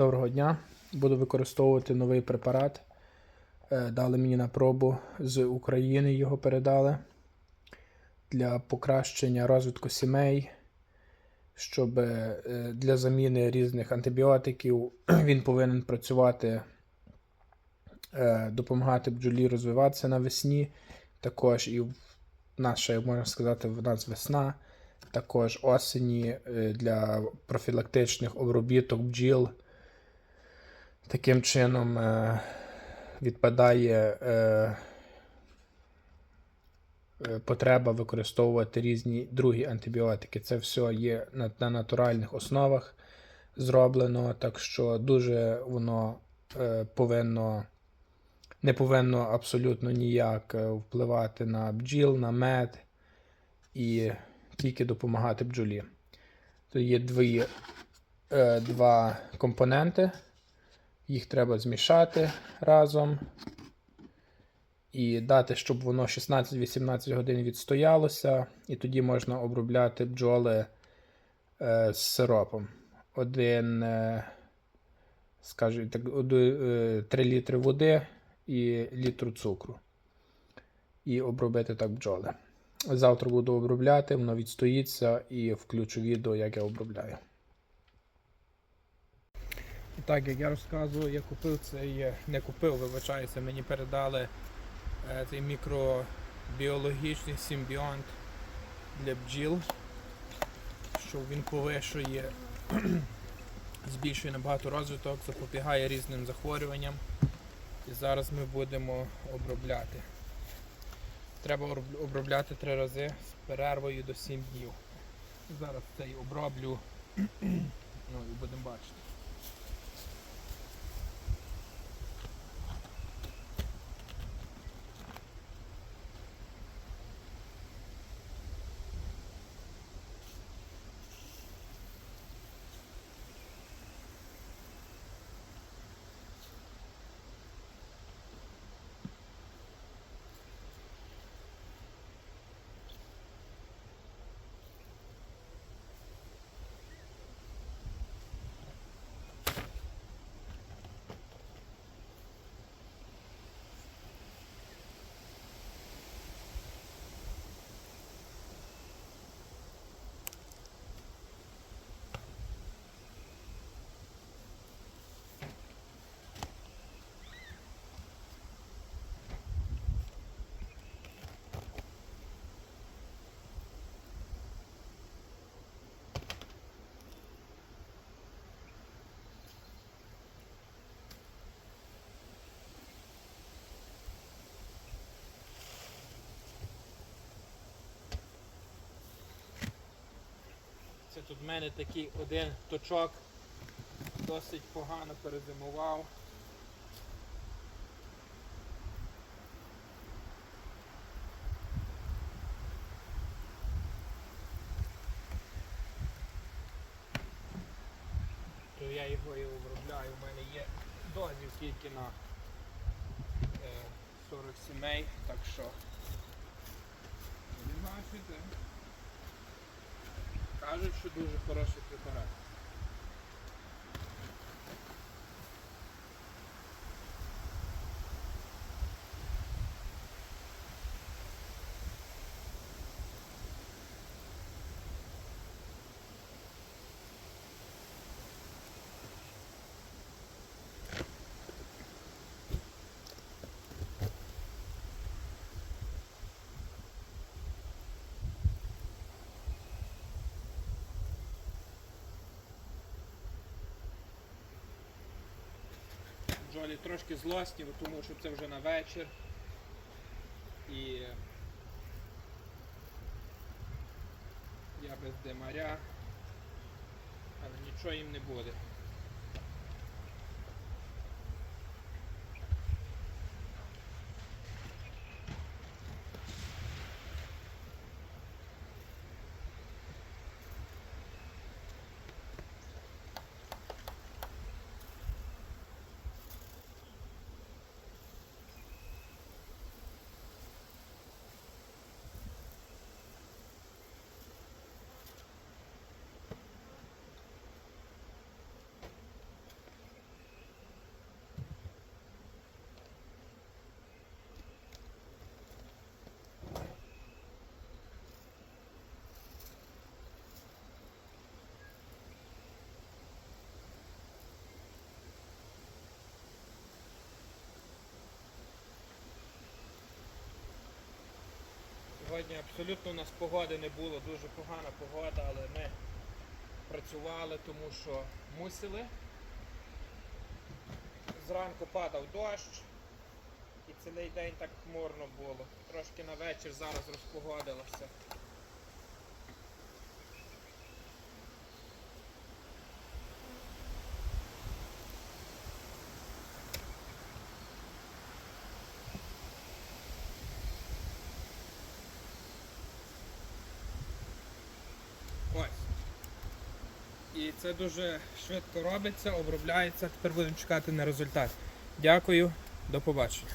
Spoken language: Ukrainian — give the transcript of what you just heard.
Доброго дня. Буду використовувати новий препарат. Е, Дали мені на пробу з України його передали для покращення розвитку сімей, щоб е, для заміни різних антибіотиків він повинен працювати, е, допомагати бджолі розвиватися навесні. Також і в ще, як можна сказати, в нас весна, також осені для профілактичних обробіток бджіл. Таким чином е, відпадає е, е, потреба використовувати різні другі антибіотики. Це все є на, на натуральних основах зроблено, так що дуже воно повинно, не повинно абсолютно ніяк впливати на бджіл, на мед і тільки допомагати бджолі. Тут є дві, два компоненти. Їх треба змішати разом і дати, щоб воно 16-18 годин відстоялося, і тоді можна обробляти бджоли е, з сиропом. Один, е, скажімо так, один, е, 3 літри води і літру цукру. І обробити так бджоли. Завтра буду обробляти, воно відстоїться і включу відео, як я обробляю. Так, як я розказував, я купив цей, не купив, вибачаюся, мені передали е, цей мікробіологічний симбіонт для бджіл, що він повишує, збільшує набагато розвиток, запобігає різним захворюванням. І зараз ми будемо обробляти. Треба обробляти три рази з перервою до 7 днів. Зараз цей оброблю, ну і будемо бачити. Тут в мене такий один точок досить погано перезимував. То я його і обробляю. У мене є дозів тільки на е, 40 сімей, так що. Не бачите. Кажуть, що дуже хороший препарат. Джолі трошки злості, тому що це вже на вечір. І я без димаря, але нічого їм не буде. Сьогодні абсолютно у нас погоди не було, дуже погана погода, але ми працювали, тому що мусили. Зранку падав дощ і цілий день так хмурно було. Трошки на вечір зараз розпогодилося. Ось. І це дуже швидко робиться, обробляється. Тепер будемо чекати на результат. Дякую, до побачення.